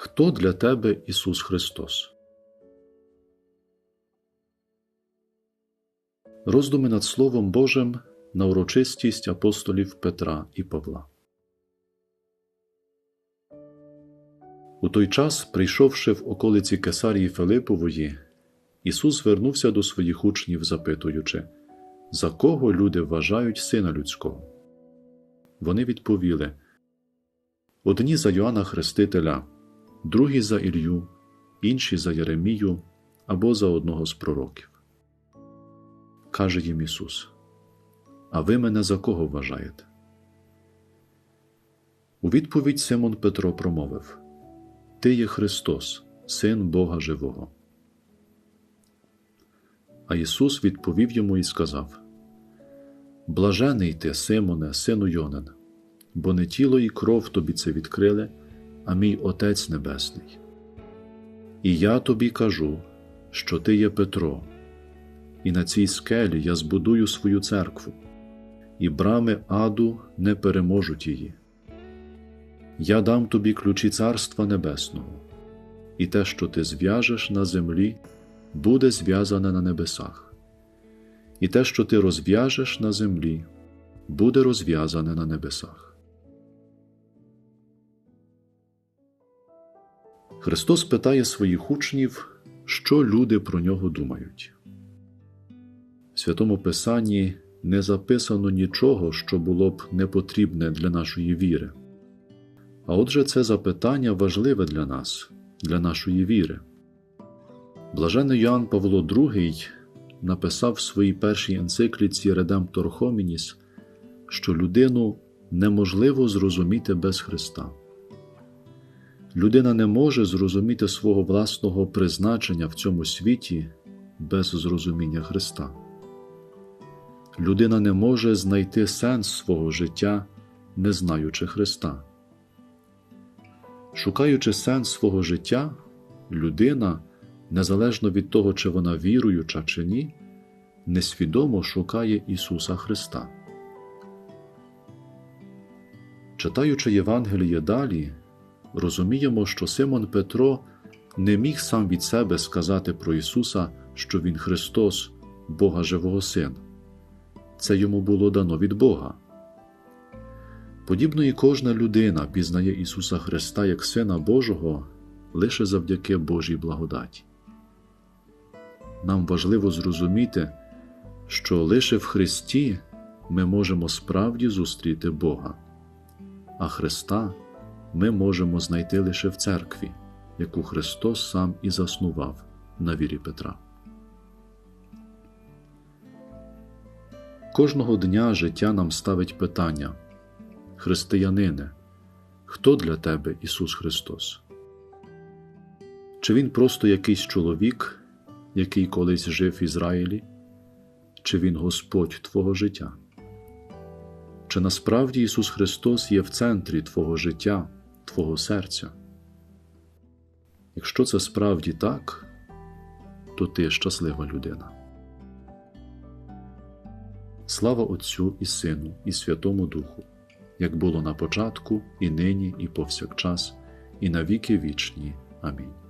Хто для тебе Ісус Христос? Роздуми над Словом Божим на урочистість апостолів Петра і Павла. У той час, прийшовши в околиці Кесарії Филипової, Ісус звернувся до своїх учнів, запитуючи, за кого люди вважають Сина Людського. Вони відповіли одні за Йоанна Хрестителя, другі за Ілью, інші за Єремію або за одного з пророків. Каже їм Ісус: А ви мене за кого вважаєте? У відповідь Симон Петро промовив Ти є Христос, Син Бога Живого. А Ісус відповів йому і сказав: Блажений ти, Симоне, сину Йонин, бо не тіло і кров тобі це відкрили, а мій Отець Небесний. І я тобі кажу, що ти є Петро, і на цій скелі я збудую свою церкву, і брами аду не переможуть її. Я дам тобі ключі Царства Небесного, і те, що ти зв'яжеш на землі, буде зв'язане на небесах, і те, що ти розв'яжеш на землі, буде розв'язане на небесах. Христос питає своїх учнів, що люди про нього думають. В Святому Писанні не записано нічого, що було б непотрібне для нашої віри. А отже, це запитання важливе для нас, для нашої віри. Блажений Йоанн Павло II написав в своїй першій енцикліці Редемптор Хомініс, що людину неможливо зрозуміти без Христа. Людина не може зрозуміти свого власного призначення в цьому світі без зрозуміння Христа. Людина не може знайти сенс свого життя, не знаючи Христа. Шукаючи сенс свого життя, людина, незалежно від того, чи вона віруюча чи ні, несвідомо шукає Ісуса Христа. Читаючи Євангеліє далі, розуміємо, що Симон Петро не міг сам від себе сказати про Ісуса, що Він Христос, Бога Живого Син. Це йому було дано від Бога. Подібно і кожна людина пізнає Ісуса Христа як Сина Божого лише завдяки Божій благодаті. Нам важливо зрозуміти, що лише в Христі ми можемо справді зустріти Бога, а Христа ми можемо знайти лише в церкві, яку Христос сам і заснував на вірі Петра. Кожного дня життя нам ставить питання Християнине, хто для тебе Ісус Христос? Чи Він просто якийсь чоловік, який колись жив в Ізраїлі, чи Він Господь Твого життя? Чи насправді Ісус Христос є в центрі Твого життя, Твого серця? Якщо це справді так, то ти щаслива людина. Слава Отцю і Сину, і Святому Духу, як було на початку, і нині, і повсякчас, і на віки вічні. Амінь.